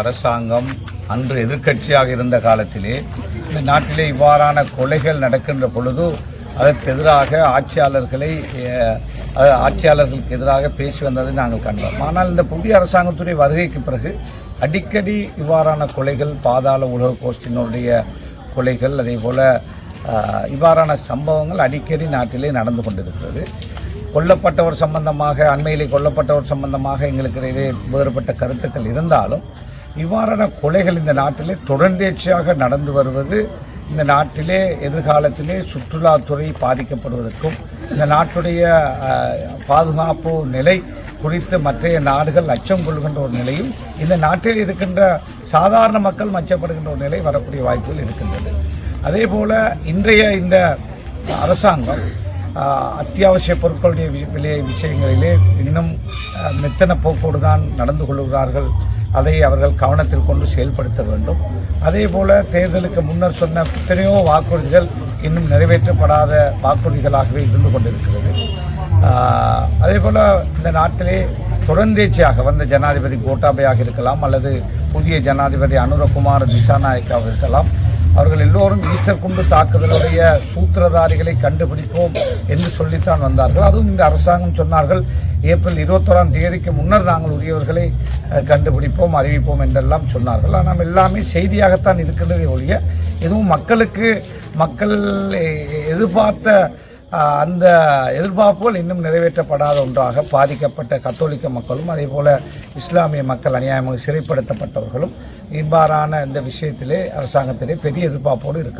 அரசாங்கம் அன்று எதிர்க்கட்சியாக இருந்த காலத்திலே இந்த நாட்டிலே இவ்வாறான கொலைகள் நடக்கின்ற பொழுது அதற்கு எதிராக ஆட்சியாளர்களை ஆட்சியாளர்களுக்கு எதிராக பேசி வந்ததை நாங்கள் கண்டோம். ஆனால் இந்த புதிய அரசாங்கத்துடைய வருகைக்கு பிறகு அடிக்கடி இவ்வாறான கொலைகள் பாதாள உலக கோஷ்டினுடைய கொலைகள் அதே போல் இவ்வாறான சம்பவங்கள் அடிக்கடி நாட்டிலே நடந்து கொண்டிருக்கிறது. கொல்லப்பட்டவர் சம்பந்தமாக அண்மையிலே கொல்லப்பட்டவர் சம்பந்தமாக எங்களுக்கு இடையே வேறுபட்ட கருத்துக்கள் இருந்தாலும் இவ்வாறான கொலைகள் இந்த நாட்டிலே தொடர்ந்தேர்ச்சியாக நடந்து வருவது இந்த நாட்டிலே எதிர்காலத்திலே சுற்றுலாத்துறை பாதிக்கப்படுவதற்கும் இந்த நாட்டுடைய பாதுகாப்பு நிலை குறித்து மற்றைய நாடுகள் அச்சம் கொள்கின்ற ஒரு நிலையும் இந்த நாட்டில் இருக்கின்ற சாதாரண மக்கள் மச்சப்படுகின்ற ஒரு நிலை வரக்கூடிய வாய்ப்புகள் இருக்கின்றது. அதே போல இன்றைய இந்த அரசாங்கம் அத்தியாவசிய பொருட்களுடைய விலை விஷயங்களிலே இன்னும் மெத்தன போக்கோடு தான் நடந்து கொள்கிறார்கள். அதை அவர்கள் கவனத்தில் கொண்டு செயல்படுத்த வேண்டும். அதே போல தேர்தலுக்கு முன்னர் சொன்ன எத்தனையோ வாக்குறுதிகள் இன்னும் நிறைவேற்றப்படாத வாக்குறுதிகளாகவே இருந்து கொண்டிருக்கிறது. அதே போல் இந்த நாட்டிலே தொடர்ந்தேச்சியாக வந்த ஜனாதிபதி கோட்டாபையாக இருக்கலாம் அல்லது புதிய ஜனாதிபதி அனுரகுமார் திசாநாயக்காக இருக்கலாம். அவர்கள் எல்லோரும் ஈஸ்டர் குண்டு தாக்குதலுடைய சூத்திரதாரிகளை கண்டுபிடிப்போம் என்று சொல்லித்தான் வந்தார்கள். அதுவும் இந்த அரசாங்கம் சொன்னார்கள் ஏப்ரல் இருபத்தோராம் தேதிக்கு முன்னர் நாங்கள் உரியவர்களை கண்டுபிடிப்போம் அறிவிப்போம் என்றெல்லாம் சொன்னார்கள். ஆனால் எல்லாமே செய்தியாகத்தான் இருக்கின்றதே ஒழிய எதுவும் மக்களுக்கு மக்கள் எதிர்பார்த்த அந்த எதிர்பார்ப்புகள் இன்னும் நிறைவேற்றப்படாத ஒன்றாக பாதிக்கப்பட்ட கத்தோலிக்க மக்களும் அதே போல் இஸ்லாமிய மக்கள் அநியாயமாக சிறைப்படுத்தப்பட்டவர்களும் இவ்வாறான இந்த விஷயத்திலே அரசாங்கத்திலே பெரிய எதிர்பார்ப்போடு இருக்கு